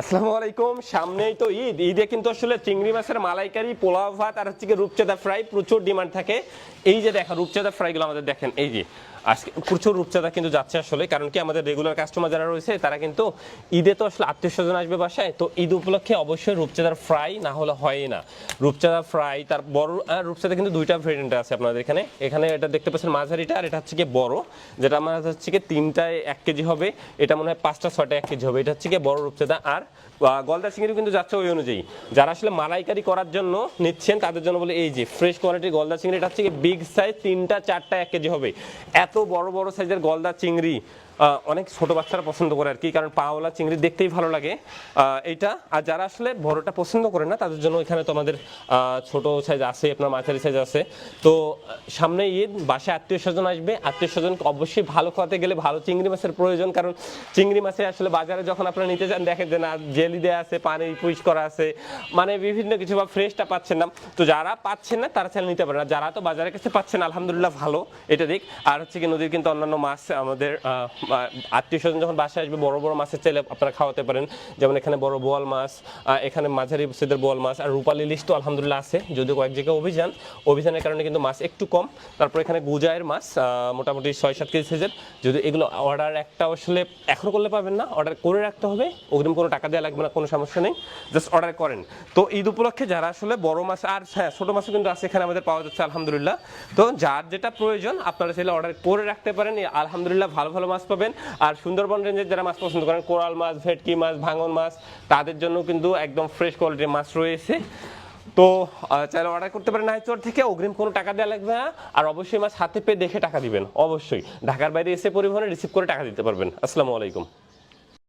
আসসালামু আলাইকুম। সামনেই তো ঈদ। ঈদে কিন্তু আসলে চিংড়ি মাছের মালাইকারি, পোলাও ভাত আর হচ্ছে রূপচাঁদা ফ্রাই প্রচুর ডিমান্ড থাকে। এই যে দেখেন, রূপচাঁদা ফ্রাইগুলো আমাদের দেখেন। এই যে আজকে প্রচুর রূপচাঁদা কিন্তু যাচ্ছে আসলে, কারণ কি আমাদের রেগুলার কাস্টমার যারা রয়েছে, তারা কিন্তু ঈদে তো আসলে আত্মীয় স্বজন আসবে বাসায়, তো ঈদ উপলক্ষে অবশ্যই রূপচাঁদার ফ্রাই না হলে হয় না। রূপচাঁদা ফ্রাই তার বড় আর রূপচাঁদা কিন্তু দুইটা ভেরিয়েন্ট আছে আপনাদের এখানে। এখানে এটা দেখতে পাচ্ছেন মাঝারিটা আর এটা হচ্ছে কি বড়, যেটা আমার হচ্ছে কি তিনটায় এক কেজি হবে, এটা মনে হয় পাঁচটা ছয়টা এক কেজি হবে, এটা হচ্ছে কি বড় রূপচাঁদা। আর গলদা চিংড়ি কিন্তু যাচ্ছে ওই অনুযায়ী। যারা আসলে মালাইকারি করার জন্য নিচ্ছেন, তাদের জন্য বলে এই যে ফ্রেশ কোয়ালিটির গলদা চিংড়ি, এটা হচ্ছে কি বিগ সাইজ তিনটা, চারটা, এক কেজি হবে। এত বড় বড় সাইজের গলদা চিংড়ি। অনেক ছোট বাচ্চারা পছন্দ করে আর কি, কারণ পাওলা চিংড়ি দেখতেই ভালো লাগে। এইটা, আর যারা আসলে বড়টা পছন্দ করে না, তাদের জন্য এখানে তো আমাদের ছোট সাইজ আছে, আপনার মাঝারি সাইজ আছে। তো, সামনে ঈদ, বাসায় আত্মীয় স্বজন আসবে। আত্মীয় স্বজনকে অবশ্যই ভালো খাওয়াতে গেলে ভালো চিংড়ি মাছের প্রয়োজন, কারণ চিংড়ি মাছে আসলে বাজারে যখন আপনারা নিতে যান, দেখেন যে না, জেলি দেওয়া আছে, পানি পুইশ করা আছে মানে বিভিন্ন কিছু বা ফ্রেশটা পাচ্ছেন না। তো যারা পাচ্ছেন না, তারা চাইলে নিতে পারেন। আর যারা তো বাজারের কাছে পাচ্ছেন, আলহামদুলিল্লাহ ভালো, এটা দিক আর হচ্ছে কি, নদীর কিন্তু অন্যান্য মাছ আমাদের আত্মীয় স্বজন যখন বাসায় আসবে, বড় বড় মাছের চাইলে আপনারা খাওয়াতে পারেন। যেমন এখানে বড় বোয়াল মাছ এখানে মাঝারি সেদের বোয়াল মাছ, আর রূপালী লিস্ট তো আলহামদুলিল্লাহ আছে, যদিও কয়েক জায়গায় অভিযান। অভিযানের কারণে কিন্তু মাছ একটু কম। তারপর এখানে গুজায়ের মাছ মোটামুটি ছয় সাত কেজি সাইজের যদি এগুলো অর্ডার একটা আসলে এখন করলে পাবেন না অর্ডার করে রাখতে হবে। অগ্রিম কোনো টাকা দেওয়া লাগবে না, কোনো সমস্যা নেই। জাস্ট অর্ডার করেন। তো ঈদ উপলক্ষে যারা আসলে বড় মাছ, আর হ্যাঁ ছোটো মাছও কিন্তু আছে এখানে আমাদের পাওয়া যাচ্ছে, আলহামদুলিল্লাহ। তো যার যেটা প্রয়োজন, আপনারা চাইলে অর্ডার করে রাখতে পারেন। আলহামদুলিল্লাহ ভালো ভালো মাছ পাবেন। আর সুন্দরবন রেঞ্জের যারা মাছ পছন্দ করেন, কোরাল মাছ, ভেটকি মাছ, ভাঙন মাছ, তাদের জন্য কিন্তু একদম ফ্রেশ কোয়ালিটির মাছ রয়েছে। তো চাইলে অর্ডার করতে পারেন নাইচর থেকে। অগ্রিম কোনো টাকা দেওয়া লাগবে না। আর অবশ্যই মাছ হাতে পেয়ে দেখে টাকা দিবেন। অবশ্যই। ঢাকার বাইরে এসে পরিবহনে রিসিভ করে টাকা দিতে পারবেন। আসসালামু আলাইকুম।